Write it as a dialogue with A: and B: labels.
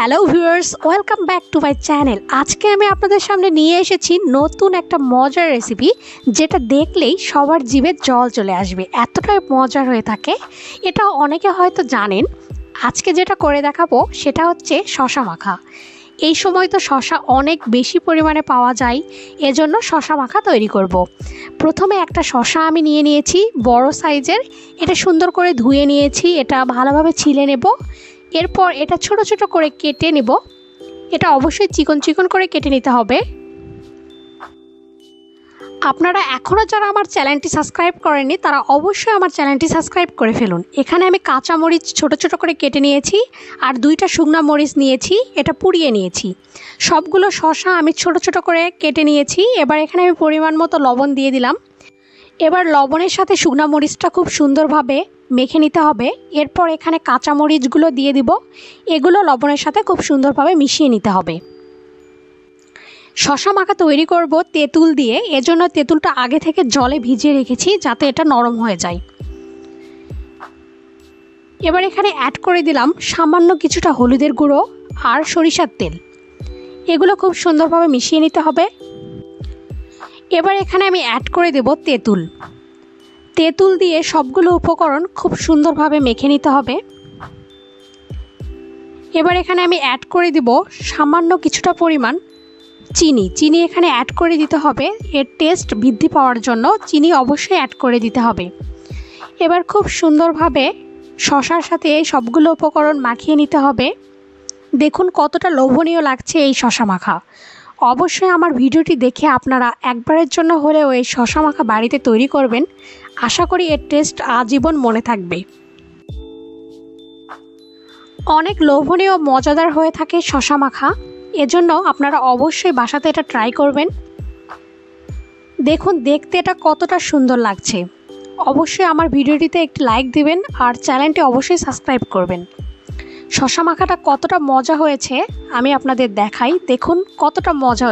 A: Hello viewers welcome back to my channel আজকে আমি আপনাদের সামনে নিয়ে এসেছি নতুন একটা মজার রেসিপি যেটা দেখলেই সবার জিভে জল চলে আসবে। এতটাই মজার হয়ে থাকে। এটা অনেকে হয়তো জানেন। আজকে যেটা করে দেখাবো সেটা হচ্ছে শশা মাখা। এই সময় তো শশা অনেক বেশি পরিমাণে পাওয়া যায়, এজন্য শশা মাখা তৈরি করব। প্রথমে একটা শশা আমি নিয়ে নিয়েছি, বড় সাইজের। এটা সুন্দর করে ধুয়ে নিয়েছি, এটা ভালোভাবে ছিলে নেব। এরপর এটা ছোট ছোট করে কেটে নেব। এটা অবশ্যই চিকন চিকন করে কেটে নিতে হবে। আপনারা এখনও যারা আমার চ্যানেলটি সাবস্ক্রাইব করেননি, তারা অবশ্যই আমার চ্যানেলটি সাবস্ক্রাইব করে ফেলুন। এখানে আমি কাঁচা মরিচ ছোট ছোট করে কেটে নিয়েছি আর দুইটা শুকনা মরিচ নিয়েছি, এটা পুড়িয়ে নিয়েছি। সবগুলো শশা আমি ছোট ছোট করে কেটে নিয়েছি। এবার এখানে আমি পরিমাণ মতো লবণ দিয়ে দিলাম। এবার লবণের সাথে শুকনা মরিচটা খুব সুন্দরভাবে মেখে নিতে হবে। এরপর এখানে কাঁচা মরিচগুলো দিয়ে দিব। এগুলো লবণের সাথে খুব সুন্দরভাবে মিশিয়ে নিতে হবে। শশা মাখা তৈরি করব তেঁতুল দিয়ে। এজন্য তেঁতুলটা আগে থেকে জলে ভিজিয়ে রেখেছি যাতে এটা নরম হয়ে যায়। এবার এখানে অ্যাড করে দিলাম সামান্য কিছুটা হলুদের গুঁড়ো আর সরিষার তেল। এগুলো খুব সুন্দরভাবে মিশিয়ে নিতে হবে। এবার এখানে আমি অ্যাড করে দেব তেঁতুল। তেঁতুল দিয়ে সবগুলো উপকরণ খুব সুন্দরভাবে মেখে নিতে হবে। এবার এখানে আমি অ্যাড করে দিব সামান্য কিছুটা পরিমাণ চিনি। চিনি এখানে অ্যাড করে দিতে হবে। এর টেস্ট বৃদ্ধি পাওয়ার জন্য চিনি অবশ্যই অ্যাড করে দিতে হবে। এবার খুব সুন্দরভাবে শশার সাথে এই সবগুলো উপকরণ মাখিয়ে নিতে হবে। দেখুন কতটা লোভনীয় লাগছে এই শশা মাখা। অবশ্যই আমার ভিডিওটি দেখে আপনারা একবারের জন্য হলেও এই শশা মাখা বাড়িতে তৈরি করবেন। আশা করি এর টেস্ট আজীবন মনে থাকবে। অনেক লোভনীয় মজাদার হয়ে থাকে শশা মাখা। এজন্য আপনারা অবশ্যই বাসাতে এটা ট্রাই করবেন। দেখুন, দেখতে এটা কতটা সুন্দর লাগছে। অবশ্যই আমার ভিডিওটিতে একটি লাইক দিবেন আর চ্যানেলটি অবশ্যই সাবস্ক্রাইব করবেন। শশা মাখাটা কতটা মজা হয়েছে আমি আপনাদের দেখাই। দেখুন কতটা মজা